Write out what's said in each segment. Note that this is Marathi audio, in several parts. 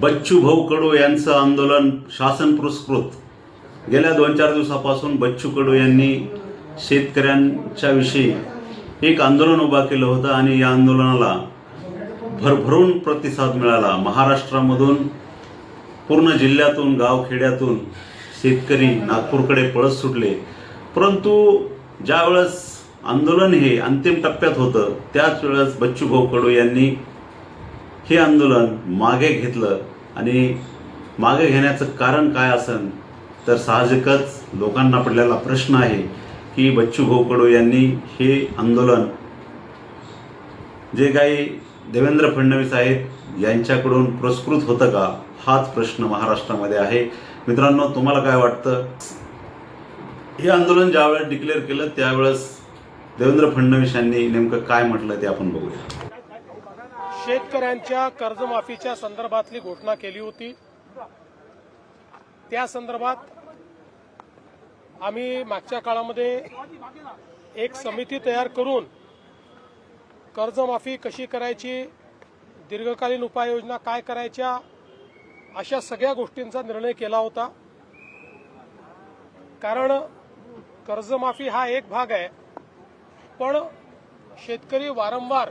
बच्चू भाऊ कडू यांचं आंदोलन शासन पुरस्कृत. गेल्या दोन चार दिवसापासून बच्चू कडू यांनी शेतकऱ्यांच्या विषयी एक आंदोलन उभा केलं होतं आणि या आंदोलनाला भरभरून प्रतिसाद मिळाला. महाराष्ट्रामधून पूर्ण जिल्ह्यातून गावखेड्यातून शेतकरी नागपूरकडे पळत सुटले. परंतु ज्यावेळेस आंदोलन हे अंतिम टप्प्यात होतं त्याच वेळेस बच्चू भाऊ कडू यांनी हे आंदोलन मागे घेतलं आणि मागे घेण्याचं कारण काय असेल तर साहजिकच लोकांना पडलेला प्रश्न आहे की बच्चू भाऊ कडू यांनी हे आंदोलन जे काही देवेंद्र फडणवीस आहेत यांच्याकडून पुरस्कृत होतं का? हाच प्रश्न महाराष्ट्रामध्ये आहे. मित्रांनो तुम्हाला काय वाटतं? हे आंदोलन ज्यावेळेस डिक्लेअर केलं त्यावेळेस देवेंद्र फडणवीस यांनी नेमकं काय म्हटलं ते आपण बघूया. शेतकऱ्यांच्या कर्जमाफीच्या संदर्भातली घोषणा केली होती. त्या संदर्भात आम्ही मागच्या काळामध्ये एक समिती तयार करून कर्जमाफी कशी करायची दीर्घकालीन उपाययोजना काय करायच्या अशा सगळ्या गोष्टींचा निर्णय केला होता. कारण कर्जमाफी हा एक भाग आहे पण शेतकरी वारंवार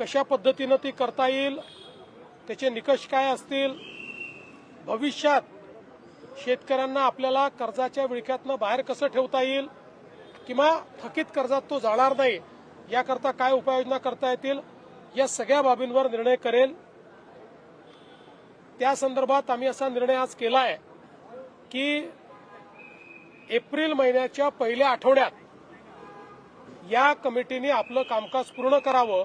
कशा पद्धतीनं ती करता येईल त्याचे निकष काय असतील भविष्यात शेतकऱ्यांना आपल्याला कर्जाच्या विळख्यातनं बाहेर कसं ठेवता येईल किंवा थकीत कर्जात तो जाणार नाही याकरता काय उपाययोजना करता येतील या सगळ्या बाबींवर निर्णय करेल. त्या संदर्भात आम्ही असा निर्णय आज केला आहे की एप्रिल महिन्याच्या पहिल्या आठवड्यात या कमिटीने आपलं कामकाज पूर्ण करावं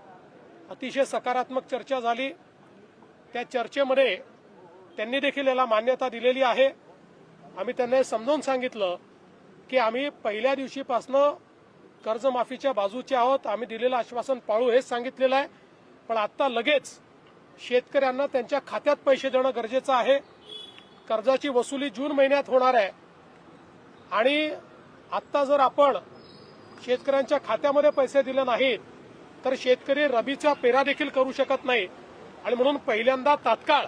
अतिशय सकारात्मक चर्चा झाली. त्या चर्चेमध्ये त्यांनी देखील याला मान्यता दिलेली आहे. आम्ही त्यांना समजावून सांगितलं की आम्ही पहिल्या दिवशीपासनं कर्जमाफीच्या बाजूचे आहोत. आम्ही दिलेलं आश्वासन पाळू हेच सांगितलेलं आहे. पण आत्ता लगेच शेतकऱ्यांना त्यांच्या खात्यात पैसे देणं गरजेचं आहे. कर्जाची वसुली जून महिन्यात होणार आहे. आणि आत्ता जर आपण शेतकऱ्यांच्या खात्यामध्ये पैसे दिले नाहीत तर शेतकरी रबीचा पेरा देखील करू शकत नाही. आणि म्हणून पहिल्यांदा तात्काळ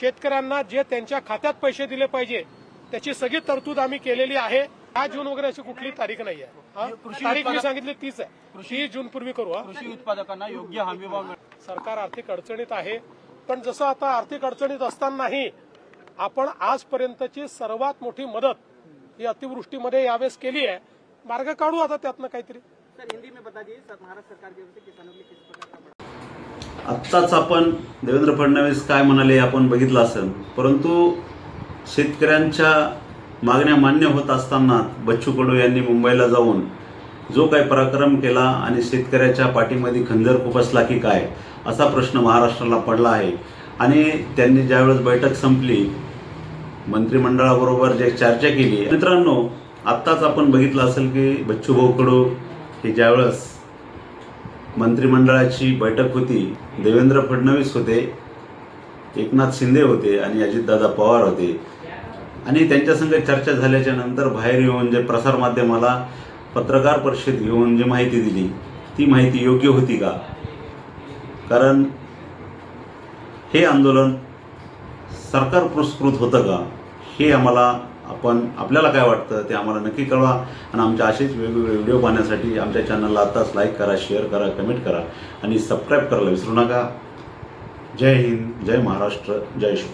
शेतकऱ्यांना जे त्यांच्या खात्यात पैसे दिले पाहिजे त्याची सगळी तरतूद आम्ही केलेली आहे. दहा जून वगैरे अशी कुठली तारीख नाही आहे? कृषी तारीख मी सांगितली तीच आहे. तीस जून पूर्वी करू कृषी उत्पादकांना योग्य हमीभाव मिळ- सरकार आर्थिक अडचणीत आहे. पण जसं आता आर्थिक अडचणीत असतानाही आपण आजपर्यंतची सर्वात मोठी मदत ही अतिवृष्टीमध्ये यावेळेस केली आहे. मार्ग काढू आता त्यातनं काहीतरी. आत्ताच आपण देवेंद्र फडणवीस काय म्हणाले आपण बघितलं असेल. परंतु शेतकऱ्यांच्या मागण्या मान्य होत असताना बच्चू कडू यांनी मुंबईला जाऊन जो काही पराक्रम केला आणि शेतकऱ्याच्या पाठीमध्ये खंजर खुपसला की काय असा प्रश्न महाराष्ट्राला पडला आहे. आणि त्यांनी ज्यावेळेस बैठक संपली मंत्रिमंडळाबरोबर जे चर्चा केली. मित्रांनो आत्ताच आपण बघितलं असेल की बच्चू भाऊ कडू की ज्यावेळेस मंत्रिमंडळाची बैठक होती देवेंद्र फडणवीस होते एकनाथ शिंदे होते आणि अजितदादा पवार होते. आणि त्यांच्यासंग चर्चा झाल्याच्यानंतर बाहेर येऊन जे प्रसारमाध्यमाला पत्रकार परिषद घेऊन जी माहिती दिली ती माहिती योग्य होती का? कारण हे आंदोलन सरकार पुरस्कृत होतं का? हे आम्हाला आपण आपल्याला काय वाटतं ते आम्हाला नक्की कळवा. आणि आमच्या असेच वेगवेगळे व्हिडिओ पाहण्यासाठी आमच्या चॅनलला आत्ताच लाईक करा शेअर करा कमेंट करा. आणि सबस्क्राईब करायला विसरू नका. जय हिंद जय महाराष्ट्र जय शिव